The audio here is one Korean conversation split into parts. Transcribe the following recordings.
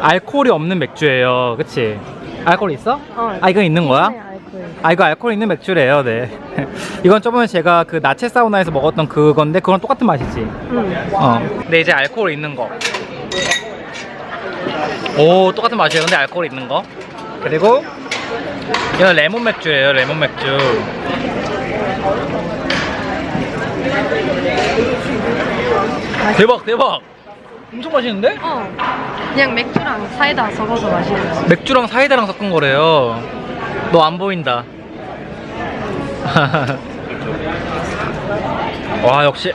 알코올이 없는 맥주예요. 그치? 알코올 있어? 어. 아, 이거 있는 거야? 네, 알코올. 아, 이거 알코올 있는 맥주래요. 네. 이건 저번에 제가 그 나체 사우나에서 먹었던 그건데, 그거랑 똑같은 맛이지. 응. 어. 근데 이제 알코올 있는 거. 오, 똑같은 맛이에요. 근데 알코올 있는 거. 그리고 이건 레몬 맥주예요. 레몬 맥주. 대박, 대박. 엄청 맛있는데? 어. 그냥 맥주랑 사이다 섞어서 마시는 거. 맥주랑 사이다랑 섞은 거래요. 너 안 보인다. 와 역시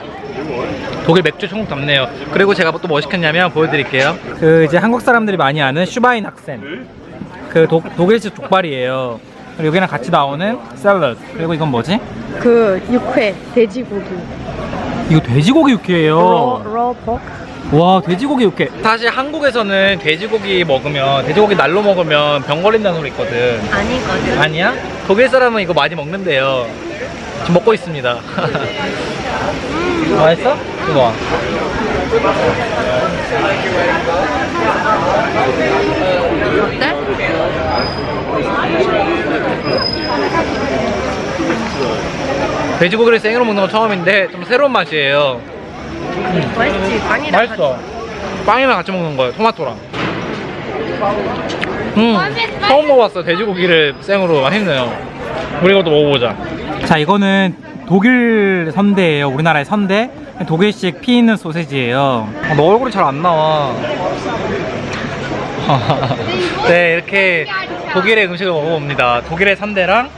독일 맥주 천국 답네요. 그리고 제가 또 뭐 시켰냐면 보여드릴게요. 그 이제 한국 사람들이 많이 아는 슈바인 학센. 그 독, 독일식 족발이에요. 그리고 여기랑 같이 나오는 샐러드. 그리고 이건 뭐지? 그 육회, 돼지고기. 이거 돼지고기 육회예요. 러, 러 포크. 와 돼지고기 육회 사실 한국에서는 돼지고기 먹으면 돼지고기 날로 먹으면 병 걸린다는 소리 있거든 아니거든. 아니야? 독일 사람은 이거 많이 먹는데요 지금 먹고 있습니다 맛있어? 이거 봐 어때? 돼지고기를 생으로 먹는 건 처음인데 좀 새로운 맛이에요 맛있지? 빵이랑 맛있어. 빵이랑 같이 먹는 거예요 토마토랑. 음 처음 먹어봤어. 돼지고기를 생으로 맛있네요. 우리 이것도 먹어보자. 자 이거는 독일 선대예요. 우리나라의 선대. 독일식 피 있는 소세지예요. 어, 너 얼굴이 잘 안 나와. 네 이렇게 독일의 음식을 먹어봅니다. 독일의 선대랑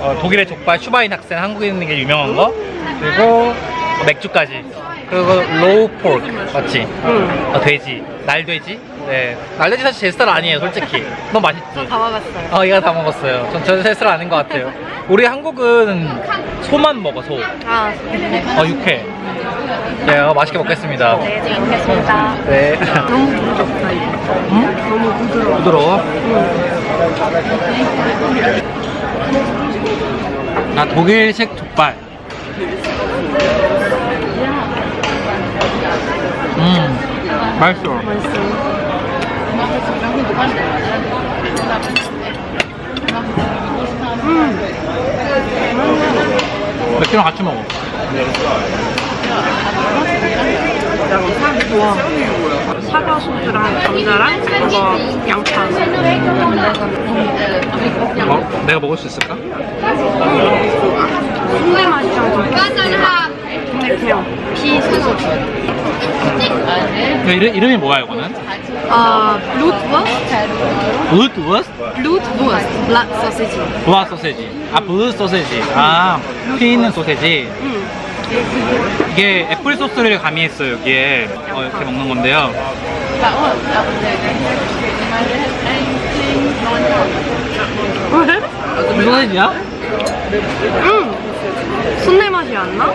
어, 독일의 족발 슈바인 학생 한국에 있는 게 유명한 거. 그리고 맥주까지 그리고 로우 포크 맞지? 응. 어, 돼지 날돼지 네 날돼지 사실 제 스타일 아니에요 솔직히 너무 맛있지 다 먹었어요. 어 이거 다 먹었어요 전제 스타일 아닌 것 같아요 우리 한국은 소만 먹어 소 아, 네. 어, 육회 네 어, 맛있게 먹겠습니다 네, 잘 먹겠습니다. 네 너무 부드럽다, 이거. 응? 너무 부드러워. 부드러워 나 독일식 족발 맛있어 맛있어. 맥주랑 같이 먹어 와. 사과 소스랑 감자랑 이거 양파. 어? 내가 먹을 수 있을까? 순대 맛이랑 좀. 근데 그냥 피 소스. 그 이름, 이름이 뭐야 이거는? 아, 블루트워스트? 블루투스? 블루트워스트. 블랙 소시지. 블라 소세지 아 블루 소세지 아 피 있는 소세지 응. 이게 애플 소스를 가미했어요 여기에 어, 이렇게 먹는 건데요 왜? 무슨 소세지야? 응. 순대 맛이 안 나?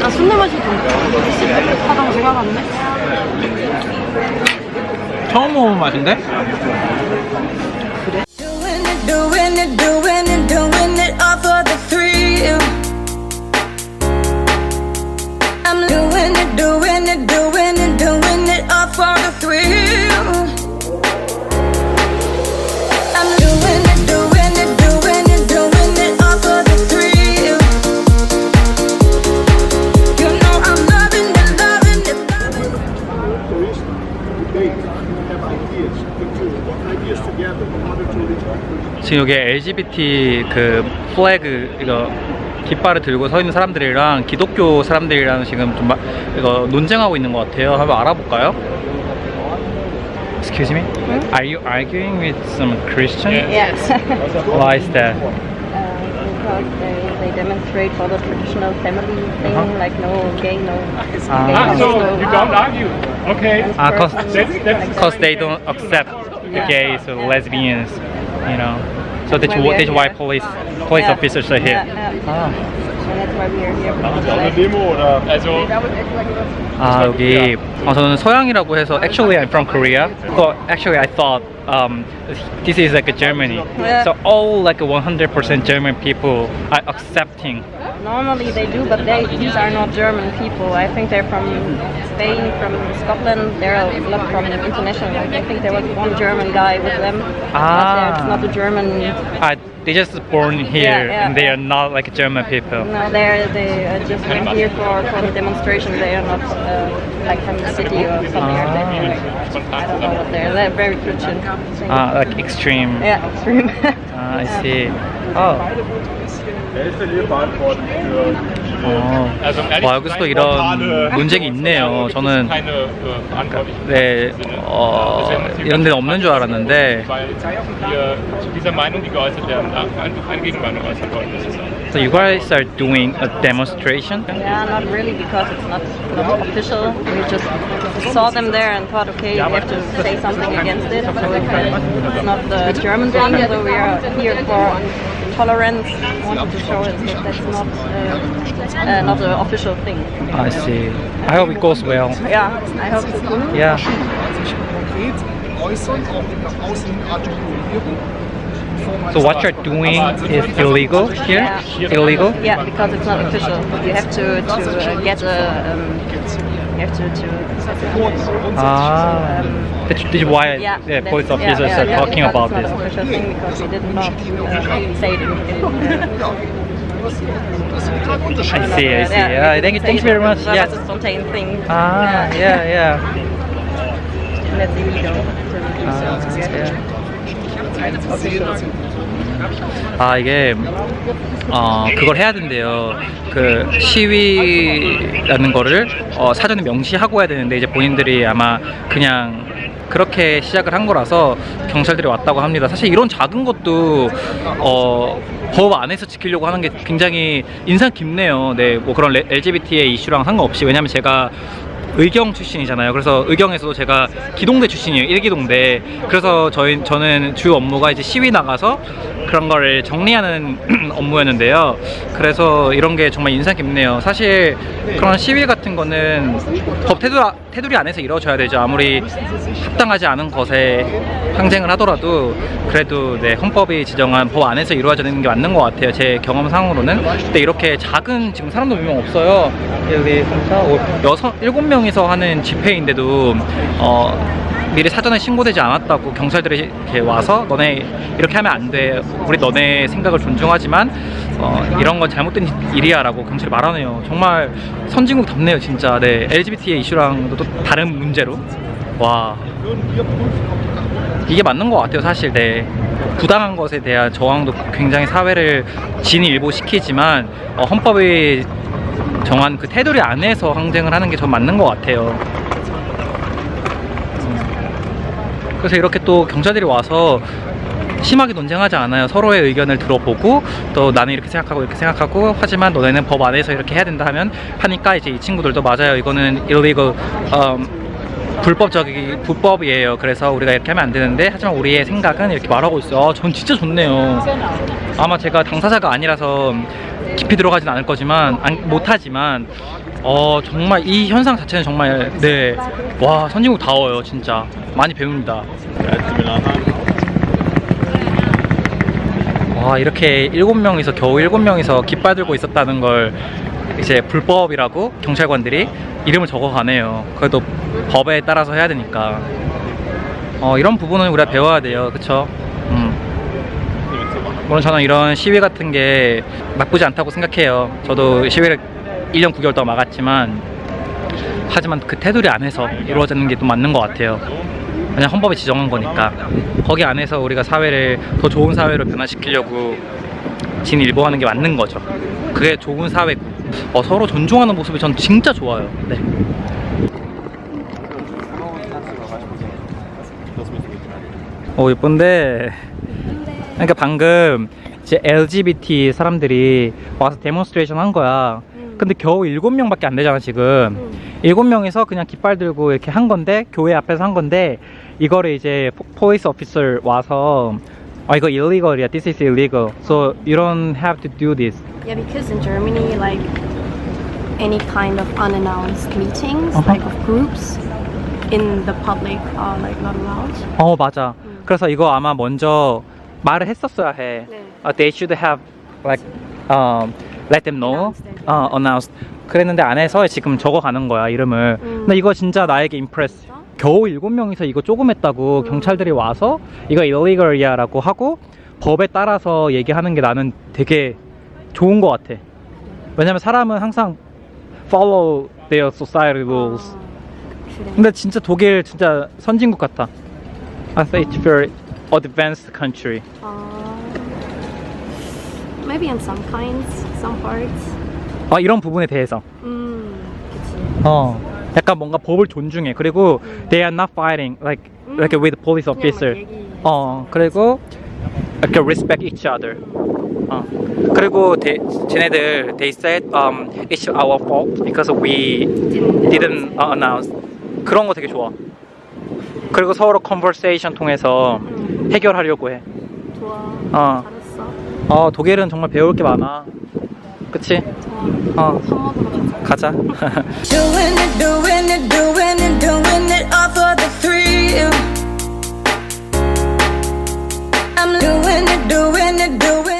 나 순대 맛이 좀 씹하다고 생각하는데? 처음 먹어본 맛인데? 지금 여기 LGBT 그 플래그 이거 깃발을 들고 서 있는 사람들이랑 기독교 사람들이랑 지금 좀 마, 이거 논쟁하고 있는 것 같아요. 한번 알아볼까요? Excuse me? Are you arguing with some Christian? Yes. Why is that? because they, they demonstrate for the traditional family thing, Uh-huh. like no gay, no Ah. gay, Ah, no So no- you don't argue. Okay. Ah, cause, That's, that's cause they don't accept the gays or lesbians, you know. So that's, Why we why are that's why here. police police Yeah. officers are here. Yeah, yeah. 아. So that's why we are here. eine Demo oder? Also 아 여기 어, 저는 서양이라고 해서 actually I'm from Korea. So actually I thought um, this is like a Germany. Yeah. So all like 100% German people are accepting Normally they do, but they, these are not German people. I think they're from Spain, from Scotland. They're a lot from international. I think there was one German guy with them. Ah. it's not a German. Ah, they just born here Yeah, yeah, and they are not like German people. No, they're they uh, just went here for, for the demonstration. They are not uh, like from the city or something like that. I don't know what they're. They're very Christian. Ah, like extreme. Yeah, extreme. Ah, I see. Oh. Er 어. Um ehrlich 와 여기서 또 이런 문제가 있네요. 저는 äh. 네, 어, 이런 데는 없는 줄 알았는데. So you guys are doing a demonstration? Yeah, not really because it's not, not official. We just saw them there and thought, okay, we have to say something against it. So it's not the German thing, so we are here for tolerance. Wanted to show it that that's not uh, uh, not an official thing. I see. I hope it goes well. Yeah, I hope it's cool. Yeah. sich konkret äußern, auch nach außen artikulieren. So what you're doing is illegal here? Yeah. Illegal? Yeah, because it's not official. You have to to uh, get a. Um, you have to to. Ah, Um, that's, that's why yeah, the that's- police yeah, officers yeah, are yeah, talking because about it's this. not an official thing because we did not uh, say it. In, uh, Das ist ein kleiner Unterschied. I see, I see. Yeah, thank you, thank you very much. That Yes. was a spontaneous thing. Ah, yeah, yeah. And that's illegal. Ah, So, yeah. 아 이게 어 그걸 해야 된대요. 그 시위라는 거를 어, 사전에 명시하고 해야 되는데 이제 본인들이 아마 그냥 그렇게 시작을 한 거라서 경찰들이 왔다고 합니다. 사실 이런 작은 것도 어, 법 안에서 지키려고 하는 게 굉장히 인상 깊네요. 네, 뭐 그런 LGBT의 이슈랑 상관없이 왜냐면 제가 의경 출신이잖아요. 그래서 의경에서도 제가 기동대 출신이에요. 1기동대. 그래서 저희 저는 주 업무가 이제 시위 나가서 그런 거를 정리하는 업무였는데요. 그래서 이런 게 정말 인상 깊네요. 사실 그런 시위 같은 거는 법 테두리, 테두리 안에서 이루어져야 되죠. 아무리 합당하지 않은 것에 항쟁을 하더라도 그래도 네, 헌법이 지정한 법 안에서 이루어지는 게 맞는 것 같아요. 제 경험상으로는. 근데 이렇게 작은 지금 사람도 몇 명 없어요. 여기 여섯 일곱 명 이서 하는 집회인데도 어, 미리 사전에 신고되지 않았다고 경찰들이 이렇게 와서 너네 이렇게 하면 안 돼. 우리 너네 생각을 존중하지만 어, 이런 건 잘못된 일이야라고 경찰이 말하네요. 정말 선진국 답네요, 진짜. 네, LGBT의 이슈랑도 또 다른 문제로. 와. 이게 맞는 것 같아요, 사실. 네. 부당한 것에 대한 저항도 굉장히 사회를 진일보시키지만 어, 헌법이 정한 그 테두리 안에서 항쟁을 하는 게 전 맞는 것 같아요. 그래서 이렇게 또 경찰들이 와서 심하게 논쟁하지 않아요. 서로의 의견을 들어보고 또 나는 이렇게 생각하고 이렇게 생각하고 하지만 너네는 법 안에서 이렇게 해야 된다 하면 하니까 이제 이 친구들도 맞아요. 이거는 illegal um, 불법적이 불법이에요. 그래서 우리가 이렇게 하면 안 되는데 하지만 우리의 생각은 이렇게 말하고 있어요. 아, 전 진짜 좋네요. 아마 제가 당사자가 아니라서 깊이 들어가진 않을 거지만 안- 못하지만 어 정말 이 현상 자체는 정말 네와 선진국 다워요 진짜 많이 배웁니다. 와 이렇게 일곱 명이서 겨우 일곱 명이서 깃발 들고 있었다는 걸 이제 불법이라고 경찰관들이 이름을 적어가네요. 그래도 법에 따라서 해야 되니까 어, 이런 부분은 우리가 배워야 돼요. 그쵸? 음. 물론 저는 이런 시위 같은 게 나쁘지 않다고 생각해요. 저도 시위를 1년 9개월 동안 막았지만 하지만 그 테두리 안에서 이루어지는 게 또 맞는 것 같아요. 그냥 헌법에 지정한 거니까 거기 안에서 우리가 사회를 더 좋은 사회로 변화시키려고 진일보하는 게 맞는 거죠. 그게 좋은 사회고 어, 서로 존중하는 모습이 전 진짜 좋아요. 네. 오 예쁜데 그러니까 방금 이제 LGBT 사람들이 와서 데몬스트레이션 한 거야 근데 겨우 일곱 명 밖에 안 되잖아 지금 일곱 명이서 그냥 깃발 들고 이렇게 한 건데 교회 앞에서 한 건데 이거를 이제 포리스 오피서 와서 아 이거 illegal이야 this is illegal so you don't have to do this Yeah, because in Germany, like any kind of unannounced meetings, Uh-huh. like of groups, in the public are like not allowed. 어 맞아 그래서 이거 아마 먼저 말을 했었어야 해 네. uh, they should have like um, let them know. 어, announced. 그랬는데 안에서 지금 적어가는 거야 이름을. 음. 근데 이거 진짜 나에게 임프레스. 겨우 일곱 명이서 이거 조금 했다고 경찰들이 와서 이거 illegal이야라고 하고 법에 따라서 얘기하는 게 나는 되게 좋은 것 같아. 왜냐면 사람은 항상 follow their society rules. 그래. 근데 진짜 독일 진짜 선진국 같아. I think it's very advanced country. 아, maybe in some kinds, some parts. 아 이런 부분에 대해서. 음, 그치. 어. 약간 뭔가 법을 존중해. 그리고 they are not fighting like like with police officer. 어 그리고 이렇게 respect each other. 어 그리고 대, 쟤네들 they said um it's our fault because we didn't uh, announce. 그런 거 되게 좋아. 그리고 서로 컨버세이션 통해서 해결하려고 해. 좋아. 어. 잘했어. 어, 독일은 정말 배울 게 많아. 그치? 좋아. 어. 상업으로 가자. 가자. doing it, doing it, doing it, doing it all for the thrill. I'm doing it, doing it, doing it.